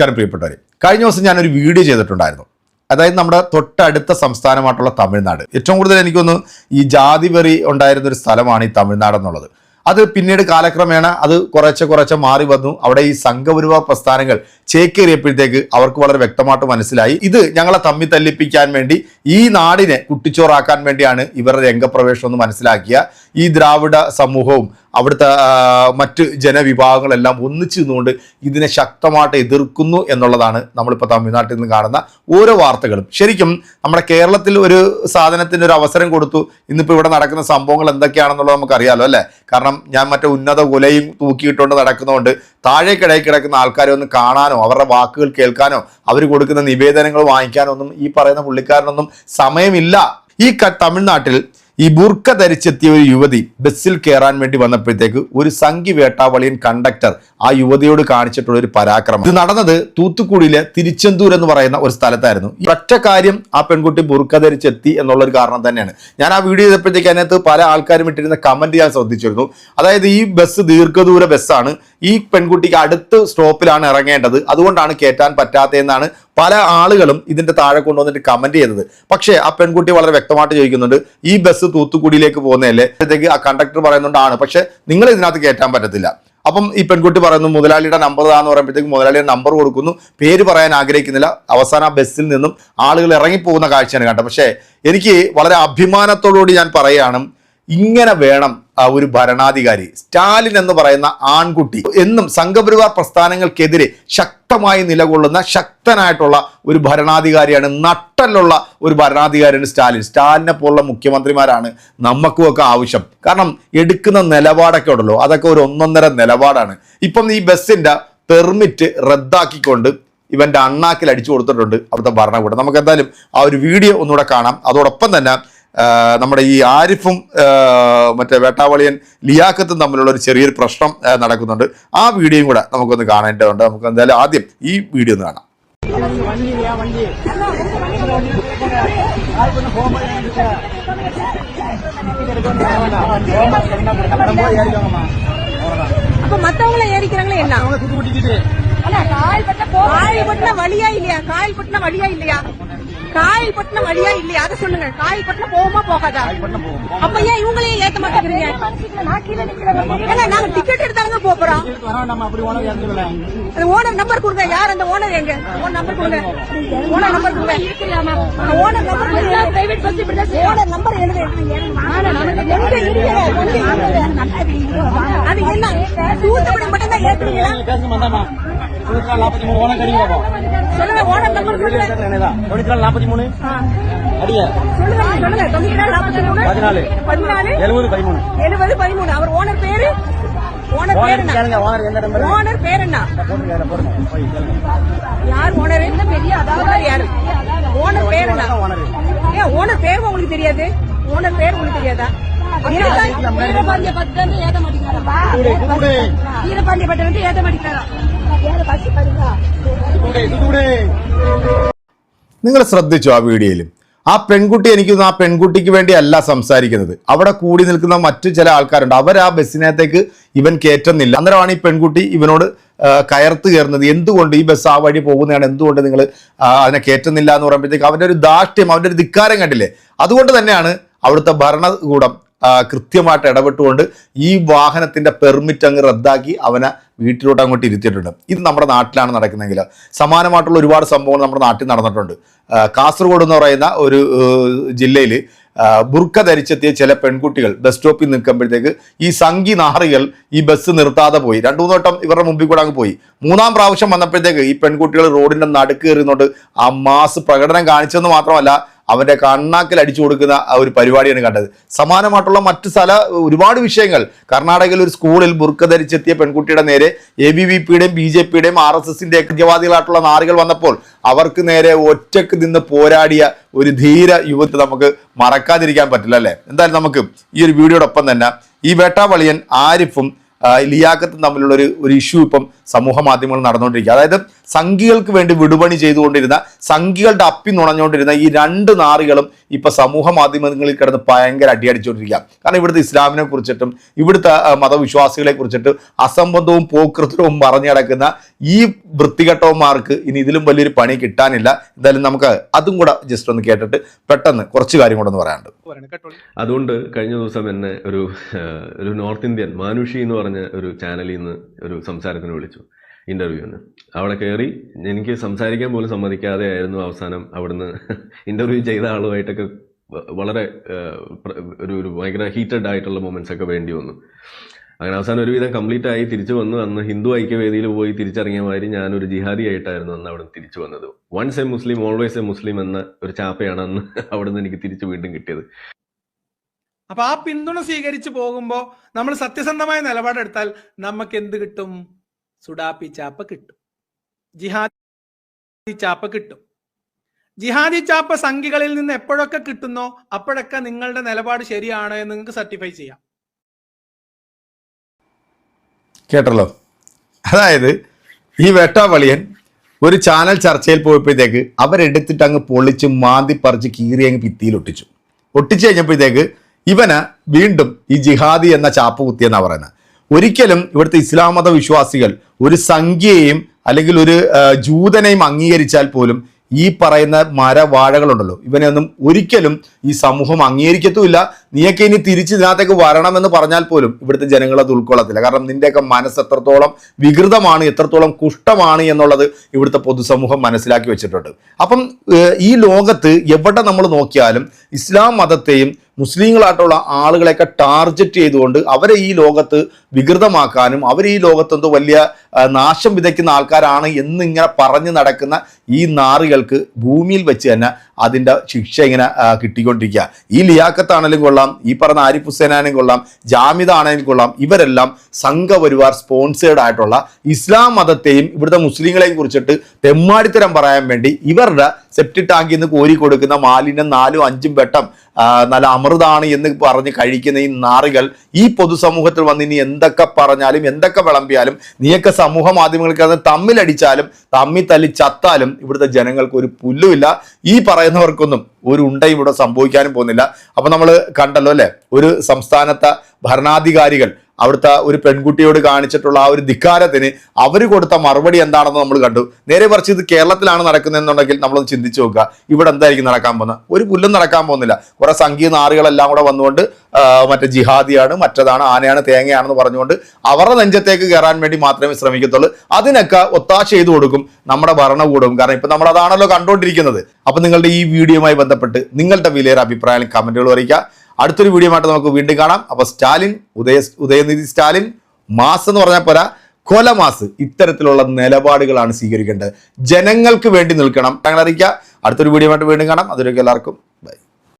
നമസ്കാരം പ്രിയപ്പെട്ടവരെ. കഴിഞ്ഞ ദിവസം ഞാനൊരു വീഡിയോ ചെയ്തിട്ടുണ്ടായിരുന്നു. അതായത് നമ്മുടെ തൊട്ടടുത്ത സംസ്ഥാനമായിട്ടുള്ള തമിഴ്നാട്. ഏറ്റവും കൂടുതൽ എനിക്കൊന്ന് ഈ ജാതി വെറി ഉണ്ടായിരുന്ന ഒരു സ്ഥലമാണ് ഈ തമിഴ്നാട് എന്നുള്ളത് അത് പിന്നീട് കാലക്രമേണ അത് കുറച്ച് കുറച്ച് മാറി വന്നു. അവിടെ ഈ സംഘപരിവാർ പ്രസ്ഥാനങ്ങൾ ചേക്കേറിയപ്പോഴത്തേക്ക് അവർക്ക് വളരെ വ്യക്തമായിട്ട് മനസ്സിലായി. ഇത് ഞങ്ങളെ തമ്മി തല്ലിപ്പിക്കാൻ വേണ്ടി ഈ നാടിനെ കുട്ടിച്ചോറാക്കാൻ വേണ്ടിയാണ് ഇവരുടെ രംഗപ്രവേശം എന്ന് മനസ്സിലാക്കിയ ഈ ദ്രാവിഡ സമൂഹവും അവിടുത്തെ മറ്റ് ജനവിഭാഗങ്ങളെല്ലാം ഒന്നിച്ചു നിന്നുകൊണ്ട് ഇതിനെ ശക്തമായിട്ട് എതിർക്കുന്നു എന്നുള്ളതാണ് നമ്മളിപ്പോൾ തമിഴ്നാട്ടിൽ നിന്ന് കാണുന്ന ഓരോ വാർത്തകളും. ശരിക്കും നമ്മുടെ കേരളത്തിൽ ഒരു സാധനത്തിന് ഒരു അവസരം കൊടുത്തു. ഇന്നിപ്പോൾ ഇവിടെ നടക്കുന്ന സംഭവങ്ങൾ എന്തൊക്കെയാണെന്നുള്ളത് നമുക്കറിയാലോ അല്ലേ? കാരണം ഞാൻ മറ്റേ ഉന്നത കുലയും തൂക്കിയിട്ടുകൊണ്ട് നടക്കുന്നതുകൊണ്ട് താഴേക്കിടയിൽ കിടക്കുന്ന ആൾക്കാരെ ഒന്ന് കാണാനോ അവരുടെ വാക്കുകൾ കേൾക്കാനോ അവർ കൊടുക്കുന്ന നിവേദനങ്ങൾ വാങ്ങിക്കാനോ ഒന്നും ഈ പറയുന്ന പുള്ളിക്കാരനൊന്നും സമയമില്ല. ഈ തമിഴ്നാട്ടിൽ ഈ ബുർക്ക ധരിച്ചെത്തിയ ഒരു യുവതി ബസ്സിൽ കയറാൻ വേണ്ടി വന്നപ്പോഴത്തേക്ക് ഒരു സംഘി വേട്ടാവളിയൻ കണ്ടക്ടർ ആ യുവതിയോട് കാണിച്ചിട്ടുള്ള ഒരു പരാക്രമം. ഇത് നടന്നത് തൂത്തുക്കുടിയിലെ തിരുച്ചെന്തൂർ എന്ന് പറയുന്ന ഒരു സ്ഥലത്തായിരുന്നു. ഒറ്റ കാര്യം ആ പെൺകുട്ടി ബുർക്ക ധരിച്ചെത്തി എന്നുള്ള ഒരു കാരണം തന്നെയാണ്. ഞാൻ ആ വീഡിയോ ചെയ്തപ്പോഴത്തേക്ക് അതിനകത്ത് പല ആൾക്കാരും ഇട്ടിരുന്ന കമന്റ് ഞാൻ ശ്രദ്ധിച്ചിരുന്നു. അതായത് ഈ ബസ് ദീർഘദൂര ബസ്സാണ്. ഈ പെൺകുട്ടിക്ക് അടുത്ത് സ്റ്റോപ്പിലാണ് ഇറങ്ങേണ്ടത്. അതുകൊണ്ടാണ് കയറ്റാൻ പറ്റാത്തതെന്നാണ് പല ആളുകളും ഇതിന്റെ താഴെ കൊണ്ടുവന്നിട്ട് കമന്റ് ചെയ്തത് പക്ഷേ ആ പെൺകുട്ടി വളരെ വ്യക്തമായിട്ട് ചോദിക്കുന്നുണ്ട് ഈ ബസ് തൂത്തുക്കുടിയിലേക്ക് പോകുന്നതല്ലേ? അപ്പോഴത്തേക്ക് ആ കണ്ടക്ടർ പറയുന്നുണ്ടാണ്. പക്ഷെ നിങ്ങൾ ഇതിനകത്ത് കയറ്റാൻ പറ്റത്തില്ല. അപ്പം ഈ പെൺകുട്ടി പറയുന്നു മുതലാളിയുടെ നമ്പർ താന്ന് പറയുമ്പോഴത്തേക്ക് മുതലാളിയുടെ നമ്പർ കൊടുക്കുന്നു. പേര് പറയാൻ ആഗ്രഹിക്കുന്നില്ല. അവസാന ബസ്സിൽ നിന്നും ആളുകൾ ഇറങ്ങിപ്പോകുന്ന കാഴ്ചയാണ് കണ്ടത്. പക്ഷേ എനിക്ക് വളരെ അഭിമാനത്തോടുകൂടി ഞാൻ പറയുകയാണ് ഇങ്ങനെ വേണം ഒരു ഭരണാധികാരി. സ്റ്റാലിൻ എന്ന് പറയുന്ന ആൺകുട്ടി എന്നും സംഘപരിവാർ പ്രസ്ഥാനങ്ങൾക്കെതിരെ ശക്തമായി നിലകൊള്ളുന്ന ശക്തനായിട്ടുള്ള ഒരു ഭരണാധികാരിയാണ് നട്ടലുള്ള ഒരു ഭരണാധികാരിയാണ് സ്റ്റാലിൻ. സ്റ്റാലിനെ പോലുള്ള മുഖ്യമന്ത്രിമാരാണ് നമുക്കുമൊക്കെ ആവശ്യം. കാരണം എടുക്കുന്ന നിലപാടൊക്കെ ഉണ്ടല്ലോ അതൊക്കെ ഒരു ഒന്നൊന്നര നിലപാടാണ്. ഇപ്പം ഈ ബസ്സിന്റെ പെർമിറ്റ് റദ്ദാക്കിക്കൊണ്ട് ഇവന്റെ അണ്ണാക്കിൽ അടിച്ചു കൊടുത്തിട്ടുണ്ട് അവിടുത്തെ ഭരണകൂടം. നമുക്ക് എന്തായാലും ആ ഒരു വീഡിയോ ഒന്നുകൂടെ കാണാം. അതോടൊപ്പം തന്നെ നമ്മുടെ ഈ ആരിഫും ആ, മറ്റേ വേട്ടാവളിയൻ ലിയാക്കത്തും തമ്മിലുള്ള ഒരു ചെറിയൊരു പ്രശ്നം ആ, നടക്കുന്നുണ്ട് ആ വീഡിയോയും കൂടെ നമുക്കൊന്ന് കാണേണ്ടതുണ്ട് നമുക്ക് എന്തായാലും ആദ്യം ഈ വീഡിയോ ഒന്ന് കാണാം அப்ப மத்தவங்கள ஏறிக்கிறாங்களே என்ன காயில் பட்டின வழியா இல்லையா காயில் பட்டின வழியா இல்லையா காயில் பட்டின வழியா இல்லையா? அதை சொல்லுங்க. காயில் பட்டின போகுமா போகாதா? அப்ப ஏன் இவங்களையும் ஏத்த மாட்டேங்கிறீங்க? ஏன்னா நாங்க டிக்கெட் எடுத்தாங்க போறோம் ஓனர் நம்பர் கொடுங்க. யார் அந்த ஓனர் எங்க? ஓனர் நம்பர் கொடுங்க. ஓனர் நம்பர் கொடுங்க. Owner number private bus owner number எழுது? அது என்ன? தூத்துக்குடி மட்டும் தான் ஏத்துறீங்களா சொல்லுங்க ஓனர் நம்பர் சொல்லுங்க நாற்பத்தி மூணு. ஆ. அடியா. சொல்லுங்க சொல்லுங்க தொண்ணூத்தி நாலு நாற்பத்தி மூணு பதினாலு. பதினாலு எழுபது பதிமூணு. எழுபது பதிமூணு அவர் ஓனர் பேரு ஓனர் பேர் ஓனர் கேளுங்க என்ன ஓனர் எந்த நம்பர் ஓனர் பேர் என்ன போட்டுருங்க அதுல போடுங்க. போய் கேளுங்க. யார் ஓனர்? என்ன பெரிய அதாவது யாரு? ஓனர் பேர் என்ன ஓனர். ஏன் ஓனர் பேர் உங்களுக்கு தெரியாது? ஓனர் பேர் உங்களுக்கு தெரியாதா? வீரபாண்டிய பட்டன் ஏத்த மாட்டேங்கிறாரா? வீரபாண்டிய பட்டன் வந்து ஏத்த மாட்டேங்கிறாரா? നിങ്ങൾ ശ്രദ്ധിച്ചു ആ വീഡിയോയിൽ ആ പെൺകുട്ടി എനിക്ക് ആ പെൺകുട്ടിക്ക് വേണ്ടിയല്ല സംസാരിക്കുന്നത്. അവിടെ കൂടി നിൽക്കുന്ന മറ്റു ചില ആൾക്കാരുണ്ട്. അവർ ആ ബസ്സിനകത്തേക്ക് ഇവൻ കയറ്റുന്നില്ല. അന്നേരമാണ് ഈ പെൺകുട്ടി ഇവനോട് കയർത്ത് കയറുന്നത്. എന്തുകൊണ്ട് ഈ ബസ് ആ വഴി പോകുന്നതാണ്? എന്തുകൊണ്ട് നിങ്ങൾ അതിനെ കയറ്റുന്നില്ല എന്ന് പറയുമ്പോഴത്തേക്ക് അവന്റെ ഒരു ദാഷ്ട്യം അവന്റെ ഒരു ധിക്കാരം കണ്ടില്ലേ? അതുകൊണ്ട് തന്നെയാണ് അവിടുത്തെ ഭരണകൂടം കൃത്യമായിട്ട് ഇടപെട്ടുകൊണ്ട് ഈ വാഹനത്തിന്റെ പെർമിറ്റ് അങ്ങ് റദ്ദാക്കി അവനെ വീട്ടിലോട്ട് അങ്ങോട്ട് ഇരുത്തിയിട്ടുണ്ട്. ഇത് നമ്മുടെ നാട്ടിലാണ് നടക്കുന്നതെങ്കിൽ സമാനമായിട്ടുള്ള ഒരുപാട് സംഭവങ്ങൾ നമ്മുടെ നാട്ടിൽ നടന്നിട്ടുണ്ട്. കാസർഗോഡ് എന്ന് പറയുന്ന ഒരു ജില്ലയിൽ ബുർക്ക ധരിച്ചെത്തിയ ചില പെൺകുട്ടികൾ ബസ് സ്റ്റോപ്പിൽ നിൽക്കുമ്പോഴത്തേക്ക് ഈ സംഘി നാറികൾ ഈ ബസ് നിർത്താതെ പോയി. രണ്ടു മൂന്ന് വട്ടം ഇവരുടെ മുമ്പിൽ കൂടെ അങ്ങ് പോയി. മൂന്നാം പ്രാവശ്യം വന്നപ്പോഴത്തേക്ക് ഈ പെൺകുട്ടികൾ റോഡിന്റെ നടുക്ക് കയറിയുന്നോണ്ട് ആ മാസ് പ്രകടനം കാണിച്ചെന്ന് മാത്രമല്ല അവന്റെ കണ്ണാക്കിൽ അടിച്ചു കൊടുക്കുന്ന ആ ഒരു പരിപാടിയാണ് കണ്ടത്. സമാനമായിട്ടുള്ള മറ്റ് സ്ഥല ഒരുപാട് വിഷയങ്ങൾ. കർണാടകയിൽ ഒരു സ്കൂളിൽ ബുർക്ക ധരിച്ചെത്തിയ പെൺകുട്ടിയുടെ നേരെ എ ബി വി പിയുടെയും ബി ജെ പിയുടെയും ആർ എസ് എസിന്റെ ഐക്യവാദികളായിട്ടുള്ള നാറികൾ വന്നപ്പോൾ അവർക്ക് നേരെ ഒറ്റയ്ക്ക് നിന്ന് പോരാടിയ ഒരു ധീര യുവത്തെ നമുക്ക് മറക്കാതിരിക്കാൻ പറ്റില്ല അല്ലേ? എന്തായാലും നമുക്ക് ഈ ഒരു വീഡിയോടൊപ്പം തന്നെ ഈ വേട്ടാവളിയൻ ആരിഫും ലിയാക്കത്തും തമ്മിലുള്ള ഒരു ഒരു ഇഷ്യൂ ഇപ്പം സമൂഹ മാധ്യമങ്ങളിൽ നടന്നുകൊണ്ടിരിക്കുക. അതായത് സംഘികൾക്ക് വേണ്ടി വിടുപണി ചെയ്തുകൊണ്ടിരുന്ന സംഘികളുടെ അപ്പി നുണഞ്ഞുകൊണ്ടിരുന്ന ഈ രണ്ട് നാറികളും ഇപ്പൊ സമൂഹ മാധ്യമങ്ങളിൽ കിടന്ന് ഭയങ്കര അടിയടിച്ചുകൊണ്ടിരിക്കുക കാരണം ഇവിടുത്തെ ഇസ്ലാമിനെ കുറിച്ചിട്ടും ഇവിടുത്തെ മതവിശ്വാസികളെ കുറിച്ചിട്ട് അസംബന്ധവും പോക്കൃതവും പറഞ്ഞു കിടക്കുന്ന ഈ വൃത്തികെട്ടവന്മാർക്ക് ഇനി ഇതിലും വലിയൊരു പണി കിട്ടാനില്ല. എന്തായാലും നമുക്ക് അതും കൂടെ ജസ്റ്റ് ഒന്ന് കേട്ടിട്ട് പെട്ടെന്ന് കുറച്ച് കാര്യം കൂടെ ഒന്ന് പറയാനുണ്ട്. അതുകൊണ്ട് കഴിഞ്ഞ ദിവസം എന്നെ ഒരു ഒരു നോർത്ത് ഇന്ത്യൻ മാനുഷി എന്ന് പറഞ്ഞ ഒരു ചാനലിൽ നിന്ന് ഒരു സംസാരത്തിന് വിളിച്ചു. ഇന്റർവ്യൂവിന് അവിടെ കയറി എനിക്ക് സംസാരിക്കാൻ പോലും സമ്മതിക്കാതെ ആയിരുന്നു അവസാനം അവിടുന്ന് ഇന്റർവ്യൂ ചെയ്ത ആളുമായിട്ടൊക്കെ വളരെ ഒരു ഒരു ഭയങ്കര ഹീറ്റഡ് ആയിട്ടുള്ള മൊമെന്റ്സ് ഒക്കെ വേണ്ടി വന്നു. അങ്ങനെ അവസാനം ഒരുവിധം കംപ്ലീറ്റ് ആയി തിരിച്ചു വന്നു. അന്ന് ഹിന്ദു ഐക്യവേദിയിൽ പോയി തിരിച്ചറിഞ്ഞ മാതിരി ഞാനൊരു ജിഹാദി ആയിട്ടായിരുന്നു അന്ന് അവിടെ തിരിച്ചു വന്നത്. Once a Muslim always a Muslim എന്ന ഒരു ചാപ്പയാണ് അന്ന് അവിടുന്ന് എനിക്ക് തിരിച്ചു വീണ്ടും കിട്ടിയത്. അപ്പൊ ആ പിന്തുണ സ്വീകരിച്ചു പോകുമ്പോൾ നമ്മൾ സത്യസന്ധമായ നിലപാടെടുത്താൽ നമുക്ക് എന്ത് കിട്ടും? സുഡാപ്പി ചാപ്പ കിട്ടും. ജിഹാദി ചാപ്പ കിട്ടും. ജിഹാദി ചാപ്പ സംഖ്യകളിൽ നിന്ന് എപ്പോഴൊക്കെ കിട്ടുന്നോ അപ്പോഴൊക്കെ നിങ്ങളുടെ നിലപാട് ശരിയാണ് എന്ന് നിങ്ങൾക്ക് സർട്ടിഫൈ ചെയ്യാം. കേട്ടല്ലോ? അതായത് ഈ വേട്ടാവളിയൻ ഒരു ചാനൽ ചർച്ചയിൽ പോയപ്പോഴത്തേക്ക് അവരെടുത്തിട്ട് അങ്ങ് പൊളിച്ച് മാന്തി പറിച്ച് കീറി അങ്ങ് ഭിത്തിയിൽ ഒട്ടിച്ചു. ഒട്ടിച്ചു കഴിഞ്ഞപ്പോഴത്തേക്ക് ഇവന് വീണ്ടും ഈ ജിഹാദി എന്ന ചാപ്പ് കുത്തിയെന്നാണ് പറയുന്നത്. ഒരിക്കലും ഇവിടുത്തെ ഇസ്ലാം മത വിശ്വാസികൾ ഒരു സംഖ്യയെയും അല്ലെങ്കിൽ ഒരു ജൂതനെയും അംഗീകരിച്ചാൽ പോലും ഈ പറയുന്ന മരവാഴകളുണ്ടല്ലോ. ഇവനെ ഒന്നും ഒരിക്കലും ഈ സമൂഹം അംഗീകരിക്കത്തുമില്ല. നീയൊക്കെ ഇനി തിരിച്ച് ഇതിനകത്തേക്ക് വരണമെന്ന് പറഞ്ഞാൽ പോലും ഇവിടുത്തെ ജനങ്ങൾ അത് ഉൾക്കൊള്ളത്തില്ല. കാരണം നിന്റെയൊക്കെ മനസ്സ് എത്രത്തോളം വികൃതമാണ് എത്രത്തോളം കുഷ്ടമാണ് എന്നുള്ളത് ഇവിടുത്തെ പൊതുസമൂഹം മനസ്സിലാക്കി വെച്ചിട്ടുണ്ട്. അപ്പം ഈ ലോകത്ത് എവിടെ നമ്മൾ നോക്കിയാലും ഇസ്ലാം മതത്തെയും മുസ്ലിങ്ങളായിട്ടുള്ള ആളുകളെയൊക്കെ ടാർജറ്റ് ചെയ്തുകൊണ്ട് അവരെ ഈ ലോകത്ത് വികൃതമാക്കാനും അവരെ ഈ ലോകത്ത് എന്തോ വലിയ നാശം വിതയ്ക്കുന്ന ആൾക്കാരാണ് എന്നിങ്ങനെ പറഞ്ഞു നടക്കുന്ന ഈ നാറുകൾക്ക് ഭൂമിയിൽ വെച്ച് തന്നെ അതിന്റെ ശിക്ഷ ഇങ്ങനെ കിട്ടിക്കൊണ്ടിരിക്കുക. ഈ ലിയാക്കത്താണെങ്കിലും കൊള്ളാം ഈ പറഞ്ഞ ആരിഫ് ഹുസൈനാണെങ്കിലും കൊള്ളാം ജാമിദ ആണെങ്കിലും കൊള്ളാം ഇവരെല്ലാം സംഘപരിവാർ സ്പോൺസേഡ് ആയിട്ടുള്ള ഇസ്ലാം മതത്തെയും ഇവിടുത്തെ മുസ്ലിങ്ങളെയും കുറിച്ചിട്ട് തെമ്മാടിത്തരം പറയാൻ വേണ്ടി ഇവരുടെ സെപ്റ്റി ടാങ്കിൽ നിന്ന് കോരി കൊടുക്കുന്ന മാലിന്യം നാലും അഞ്ചും വെട്ടം നല്ല അമൃതാണ് എന്ന് പറഞ്ഞ് കഴിക്കുന്ന ഈ നാറികൾ ഈ പൊതുസമൂഹത്തിൽ വന്ന് ഇനി എന്തൊക്കെ പറഞ്ഞാലും എന്തൊക്കെ വിളമ്പിയാലും നീയൊക്കെ സമൂഹ മാധ്യമങ്ങൾക്ക് തമ്മിലടിച്ചാലും തമ്മി തല്ലി ചത്താലും ഇവിടുത്തെ ജനങ്ങൾക്ക് ഒരു പുല്ലുമില്ല. ഈ പറയുന്നവർക്കൊന്നും ഒരു ഉണ്ടയും ഇവിടെ സംഭവിക്കാനും പോകുന്നില്ല. അപ്പൊ നമ്മൾ കണ്ടല്ലോ അല്ലേ? ഒരു സംസ്ഥാനത്തെ ഭരണാധികാരികൾ അവിടുത്തെ ഒരു പെൺകുട്ടിയോട് കാണിച്ചിട്ടുള്ള ആ ഒരു ധിക്കാരത്തിന് അവർ കൊടുത്ത മറുപടി എന്താണെന്ന് നമ്മൾ കണ്ടു. നേരെ മറിച്ച് ഇത് കേരളത്തിലാണ് നടക്കുന്നതെന്നുണ്ടെങ്കിൽ നമ്മളൊന്ന് ചിന്തിച്ചു നോക്കുക. ഇവിടെ എന്തായിരിക്കും നടക്കാൻ പോകുന്നത്? ഒരു പുല്ലും നടക്കാൻ പോകുന്നില്ല. കുറെ സംഗീത നാറുകളെല്ലാം കൂടെ വന്നുകൊണ്ട് മറ്റേ ജിഹാദിയാണ് മറ്റതാണ് ആനയാണ് തേങ്ങയാണെന്ന് പറഞ്ഞുകൊണ്ട് അവരുടെ നെഞ്ചത്തേക്ക് കയറാൻ വേണ്ടി മാത്രമേ ശ്രമിക്കത്തുള്ളൂ. അതിനൊക്കെ ഒത്താശ ചെയ്തു കൊടുക്കും നമ്മുടെ ഭരണകൂടവും. കാരണം ഇപ്പം നമ്മൾ അതാണല്ലോ കണ്ടുകൊണ്ടിരിക്കുന്നത്. അപ്പം നിങ്ങളുടെ ഈ വീഡിയോയുമായി ബന്ധപ്പെട്ട് നിങ്ങളുടെ വിലയേറെ അഭിപ്രായം കമന്റുകൾ അറിയിക്കുക. അടുത്തൊരു വീഡിയോ ആയിട്ട് നമുക്ക് വീണ്ടും കാണാം. അപ്പോൾ സ്റ്റാലിൻ ഉദയ ഉദയനിധി സ്റ്റാലിൻ മാസ് എന്ന് പറഞ്ഞാൽ പോരാ കൊലമാസ് ഇത്തരത്തിലുള്ള നിലപാടുകളാണ് സ്വീകരിക്കേണ്ടത്. ജനങ്ങൾക്ക് വേണ്ടി നിൽക്കണം. ഞങ്ങൾ അറിയിക്കുക അടുത്തൊരു വീഡിയോ ആയിട്ട് വീണ്ടും കാണാം. അതിലേക്ക് എല്ലാവർക്കും